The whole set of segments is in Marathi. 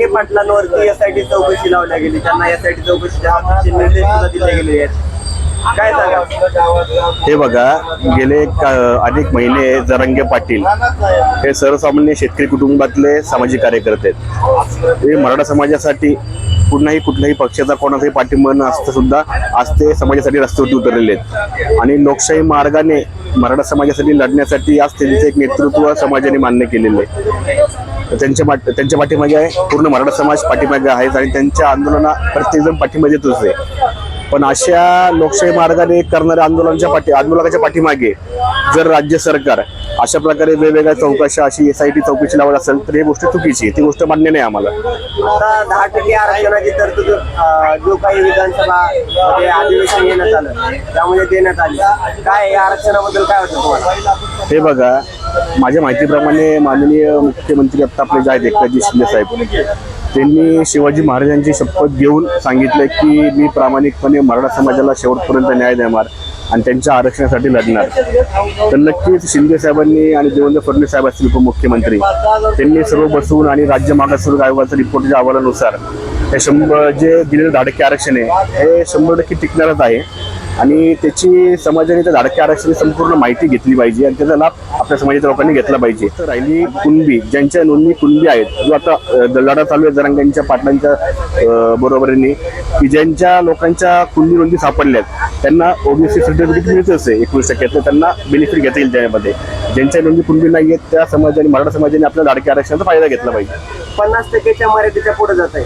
जरांगे पाटलांवरती एसआयटी चौकशी लावल्या गेली. त्यांना एसआयटी चौकशीचे निर्देश सुद्धा दिले गेले आहेत. काय सांगा? हे बघा गेले अनेक महिने जरंगे पाटील हे सर्वसामान्य शेतकरी कुटुंबातले सामाजिक कार्यकर्ते आहेत. हे मराठा समाजासाठी कुठलाही कुठल्याही पक्षाचा कोणाचाही पाठिंबा न असता सुद्धा आज ते समाजासाठी रस्त्यावरती उतरलेले आहेत. आणि लोकशाही मार्गाने मराठा समाजासाठी लढण्यासाठी आज त्यांचं एक नेतृत्व समाजाने मान्य केलेलं आहे. त्यांच्या पाठ त्यांच्या पाठीमागे आहे पूर्ण मराठा समाज पाठीमागे आहेत आणि त्यांच्या आंदोलना प्रत्येकजण पाठिंबा देतच आहे. पण अशा लोकशाही मार्गाने करणाऱ्या आंदोलनाच्या पाठी आंदोलकाच्या पाठीमागे जर राज्य सरकार अशा प्रकारे वेगवेगळ्या चौकशा अशी एस आय टी चौकशी लावत असेल तर ही गोष्ट चुकीची आहे. ती गोष्ट मान्य नाही आम्हाला. आता दहा टक्के आरक्षणाची तरतूद अं, जो काही विधानसभा अधिवेशन घेण्यात आलं त्यामध्ये देण्यात आली. काय आरक्षणाबद्दल काय तुम्हाला? हे बघा माझ्या माहितीप्रमाणे माननीय मुख्यमंत्री आत्ता आपले जाय देखाजी एकनाथजी शिंदे साहेब त्यांनी शिवाजी महाराजांची शपथ घेऊन सांगितलं की मी प्रामाणिकपणे मराठा समाजाला शेवटपर्यंत न्याय देणार आणि त्यांच्या आरक्षणासाठी लढणार. तर नक्कीच शिंदे साहेबांनी आणि देवेंद्र फडणवीस साहेब असतील उपमुख्यमंत्री त्यांनी सर्व बसवून आणि राज्य मागासवर्ग आयोगाच्या रिपोर्टच्या अहवालानुसार हे शंभर जे दिलेलं धाडके आरक्षण आहे हे शंभर टक्के टिकणारच आहे. आणि त्याची समाजाने त्या धाडके आरक्षणाची संपूर्ण माहिती घेतली पाहिजे आणि त्याचा लाभ आपल्या समाजाच्या लोकांनी घेतला पाहिजे. तर राहिली कुणबी ज्यांच्या नोंदणी कुणबी आहेत जो आता लढा चालू आहे जरांगांच्या पाटलांच्या बरोबरीने की ज्यांच्या लोकांच्या कुणबी नोंदी सापडल्यात त्यांना ओबीसी सर्टिफिकेट मिळतच आहे एकवीस टक्के. तर त्यांना बेनिफिट घेता येईल त्यामध्ये. ज्यांच्या नोंदी कुणबी नाही आहेत त्या समाजाने मराठा समाजाने आपल्या धाडक्या आरक्षणाचा फायदा घेतला पाहिजे. पन्नास टक्केच्या मर्यादेच्या पुढे जात आहे.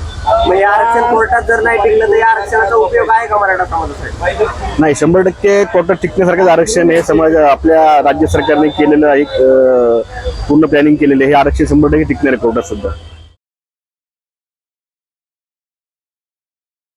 मग या आरक्षण कोर्टात जर नाही टिकलं तर या आरक्षणाचा उपयोग आहे का मराठा समाजासाठी नाही शंभर टक्के कोर्टात टिकण्यासारखंच आरक्षण हे समाज आपल्या राज्य सरकारने केलेलं एक पूर्ण प्लॅनिंग केलेलं आहे. हे आरक्षण शंभर टक्के टिकणार आहे कोर्टात सुद्धा